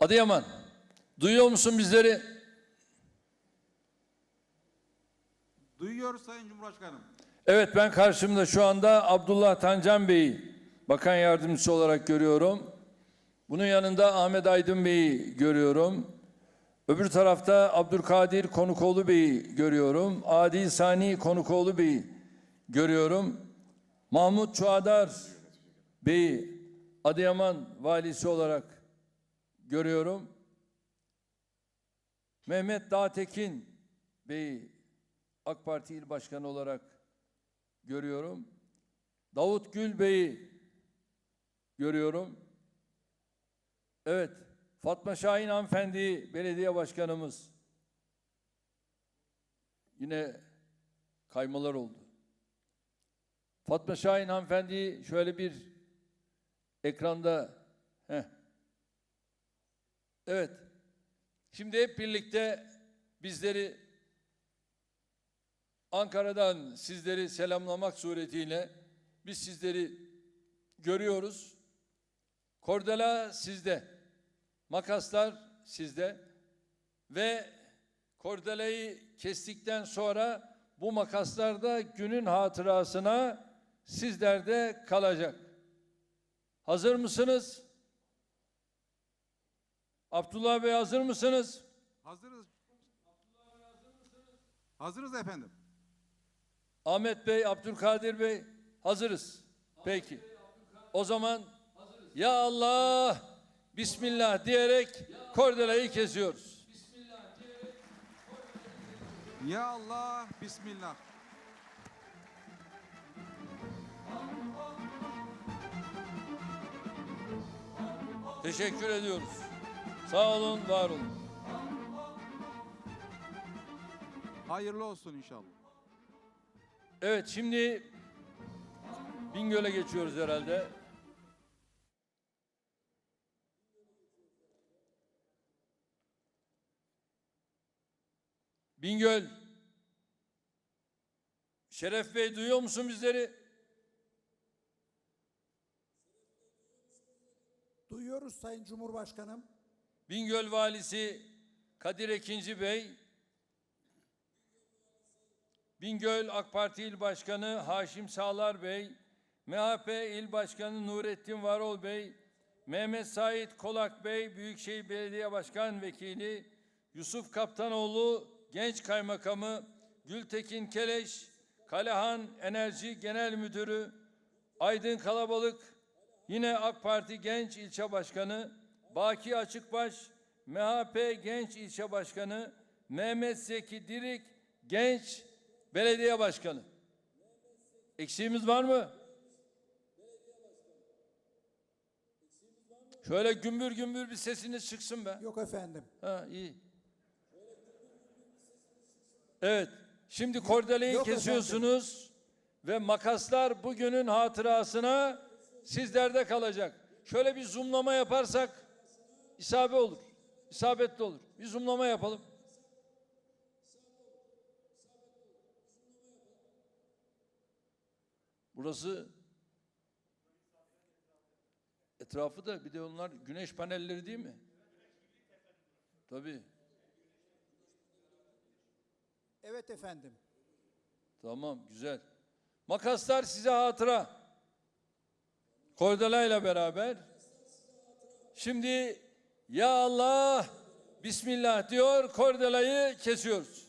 Adıyaman, duyuyor musun bizleri? Duyuyoruz Sayın Cumhurbaşkanım. Evet ben karşımda şu anda Abdullah Tancan Bey'i bakan yardımcısı olarak görüyorum. Bunun yanında Ahmet Aydın Bey'i görüyorum. Öbür tarafta Abdülkadir Konukoğlu Bey'i görüyorum. Adil Sani Konukoğlu Bey'i görüyorum. Mahmut Çuadar Bey'i Adıyaman valisi olarak görüyorum. Mehmet Dağtekin Bey'i AK Parti İl Başkanı olarak görüyorum. Davut Gül Bey'i görüyorum. Evet, Fatma Şahin hanımefendi belediye başkanımız. Yine kaymalar oldu. Fatma Şahin hanımefendi şöyle bir ekranda heh. Evet. Şimdi hep birlikte bizleri Ankara'dan sizleri selamlamak suretiyle biz sizleri görüyoruz. Kordela sizde. Makaslar sizde. Ve kordelayı kestikten sonra bu makaslar da günün hatırasına sizlerde kalacak. Hazır mısınız? Abdullah Bey hazır mısınız? Hazırız. Hazırız efendim. Ahmet Bey, Abdülkadir Bey hazırız. Peki. O zaman ya Allah Bismillah diyerek kordelayı kesiyoruz. Ya Allah, Bismillah. Teşekkür ediyoruz. Sağ olun, var olun. Hayırlı olsun inşallah. Evet şimdi Bingöl'e geçiyoruz herhalde. Bingöl. Şeref Bey duyuyor musun bizleri? Duyuyoruz Sayın Cumhurbaşkanım. Bingöl Valisi Kadir Ekinci Bey, Bingöl AK Parti İl Başkanı Haşim Sağlar Bey, MHP İl Başkanı Nurettin Varol Bey, Mehmet Sait Kolak Bey, Büyükşehir Belediye Başkan Vekili, Yusuf Kaptanoğlu, Genç Kaymakamı, Gültekin Keleş, Kalehan Enerji Genel Müdürü, Aydın Kalabalık, yine AK Parti Genç İlçe Başkanı, Baki Açıkbaş, MHP Genç İlçe Başkanı, Mehmet Zeki Dirik, Genç Belediye Başkanı. Eksiğimiz var mı? Şöyle gümbür gümbür bir sesiniz çıksın be. Yok efendim. Ha iyi. Evet. Şimdi kordeleyi kesiyorsunuz ve makaslar bugünün hatırasına sizlerde kalacak. Şöyle bir zoomlama yaparsak isabe olur. İsabetli olur. Bir zoomlama yapalım. Burası etrafı da bir de onlar güneş panelleri değil mi? Tabii. Evet efendim. Tamam güzel. Makaslar size hatıra. Kordelayla beraber. Şimdi ya Allah Bismillah diyor kordelayı kesiyoruz.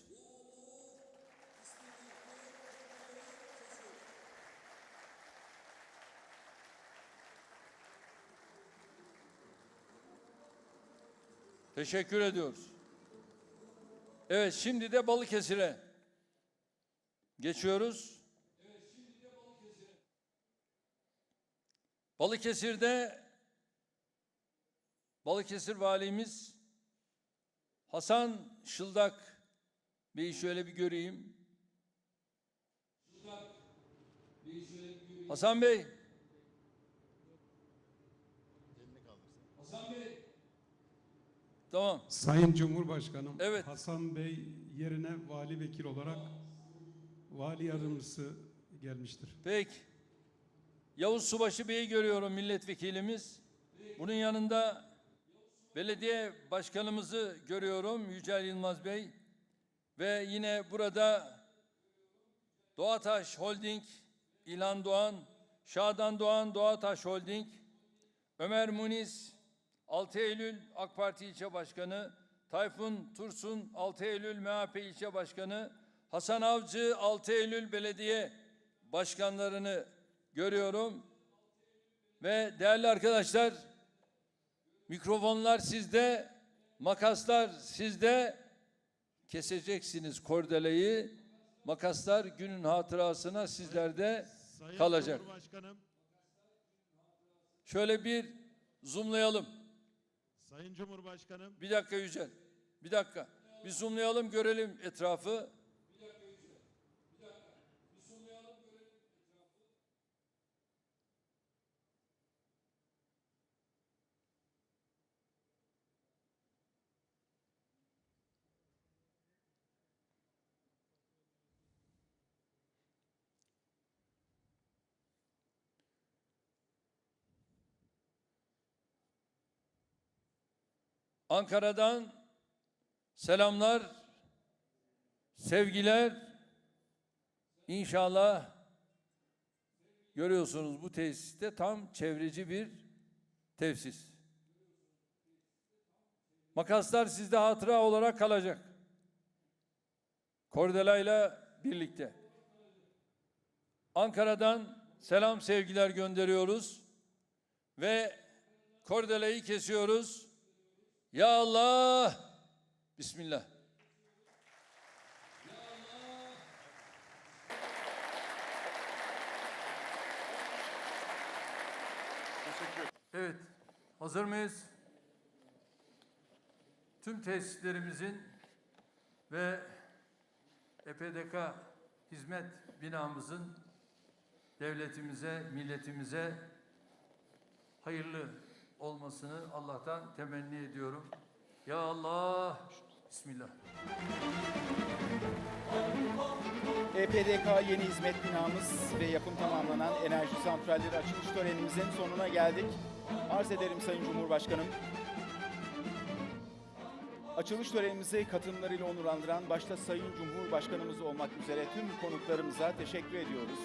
Teşekkür ediyoruz. Evet şimdi de Balıkesir'e geçiyoruz. Balıkesir'de Balıkesir valimiz Hasan Şıldak Bey'i şöyle bir göreyim. Hasan Bey. Hasan Bey. Tamam. Sayın Cumhurbaşkanım, Evet. Hasan Bey yerine vali vekil olarak vali yardımcısı gelmiştir. Peki. Yavuz Subaşı Bey'i görüyorum milletvekilimiz. Bunun yanında belediye başkanımızı görüyorum Yücel Yılmaz Bey ve yine burada Doğataş Holding, İlhan Doğan, Şadan Doğan Doğataş Holding, Ömer Muniz, 6 Eylül AK Parti İlçe Başkanı, Tayfun Tursun 6 Eylül MHP İlçe Başkanı, Hasan Avcı 6 Eylül Belediye Başkanlarını görüyorum. Ve değerli arkadaşlar mikrofonlar sizde, makaslar sizde keseceksiniz kordeleyi. Makaslar günün hatırasına sizlerde Sayın kalacak. Cumhurbaşkanım, Şöyle bir zoomlayalım. Sayın Cumhurbaşkanım, Bir dakika Yücel. Bir dakika. Bir zoomlayalım görelim etrafı. Ankara'dan selamlar, sevgiler. İnşallah görüyorsunuz bu tesiste tam çevreci bir tesis. Makaslar sizde hatıra olarak kalacak. Kordelayla birlikte. Ankara'dan selam sevgiler gönderiyoruz ve kordelayı kesiyoruz. Ya Allah! Bismillah. Evet, hazır mıyız? Tüm tesislerimizin ve EPDK hizmet binamızın devletimize, milletimize hayırlı olmasını Allah'tan temenni ediyorum. Ya Allah, Bismillah. EPDK yeni hizmet binamız ve yapım tamamlanan enerji santralleri açılış törenimizin sonuna geldik. Arz ederim Sayın Cumhurbaşkanım. Açılış törenimizi katılımlarıyla onurlandıran başta Sayın Cumhurbaşkanımız olmak üzere tüm konuklarımıza teşekkür ediyoruz.